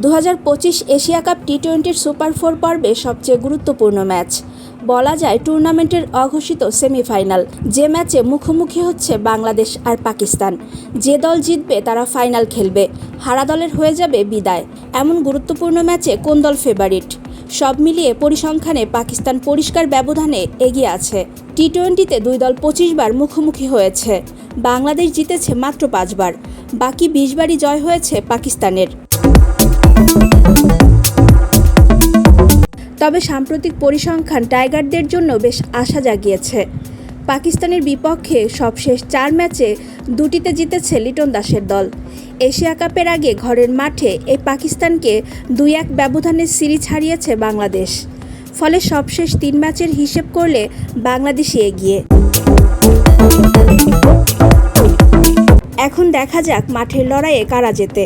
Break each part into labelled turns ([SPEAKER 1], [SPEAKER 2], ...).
[SPEAKER 1] দু হাজার পঁচিশ এশিয়া কাপ টি টোয়েন্টির সুপার ফোর পর্বে সবচেয়ে গুরুত্বপূর্ণ ম্যাচ। বলা যায় টুর্নামেন্টের অঘোষিত সেমিফাইনাল। যে ম্যাচে মুখোমুখি হচ্ছে বাংলাদেশ আর পাকিস্তান। যে দল জিতবে তারা ফাইনাল খেলবে। হারা দলের হয়ে যাবে বিদায়। এমন গুরুত্বপূর্ণ ম্যাচে কোন দল ফেভারিট? সব মিলিয়ে পরিসংখ্যানে পাকিস্তান পরিষ্কার ব্যবধানে এগিয়ে আছে। টি টোয়েন্টিতে দুই দল পঁচিশ বার মুখোমুখি হয়েছে। বাংলাদেশ জিতেছে মাত্র পাঁচবার বাকি বিশ বারই জয় হয়েছে পাকিস্তানের। তবে সাম্প্রতিক পরিসংখ্যান টাইগারদের জন্য বেশ আশা জাগিয়েছে। পাকিস্তানের বিপক্ষে সবশেষ চার ম্যাচে দুটিতে জিতেছে লিটন দাসের দল। এশিয়া কাপের আগে ঘরের মাঠে এই পাকিস্তানকে দুই এক ব্যবধানে সিরিজ হারিয়েছে বাংলাদেশ। ফলে সবশেষ তিন ম্যাচের হিসেব করলে বাংলাদেশই এগিয়ে। এখন দেখা যাক মাঠের লড়াইয়ে কারা জেতে।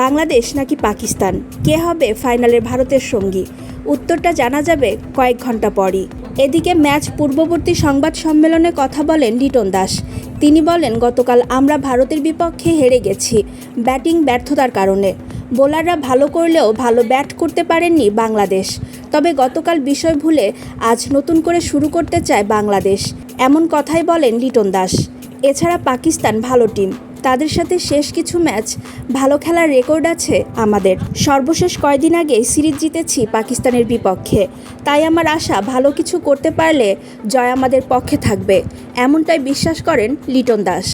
[SPEAKER 1] বাংলাদেশ নাকি পাকিস্তান? কে হবে ফাইনালের ভারতের সঙ্গী? উত্তরটা জানা যাবে কয়েক ঘণ্টা পরই। এদিকে ম্যাচ পূর্ববর্তী সংবাদ সম্মেলনে কথা বলেন লিটন দাস। তিনি বলেন, গতকাল আমরা ভারতের বিপক্ষে হেরে গেছি, ব্যাটিং ব্যর্থতার কারণে। বোলাররা ভালো করলেও ভালো ব্যাট করতে পারেননি বাংলাদেশ। তবে গতকাল বিষয় ভুলে আজ নতুন করে শুরু করতে চায় বাংলাদেশ। এমন কথাই বলেন লিটন দাস। এছাড়া পাকিস্তান ভালো টিম। তাদের সাথে শেষ কিছু ম্যাচ, ভালো খেলার রেকর্ড আছে আমাদের। সর্বশেষ কয়দিন আগে সিরিজ জিতেছি পাকিস্তানের বিপক্ষে। তাই আমার আশা, ভালো কিছু করতে পারলে জয় আমাদের পক্ষে থাকবে। এমনটাই বিশ্বাস করেন লিটন দাস।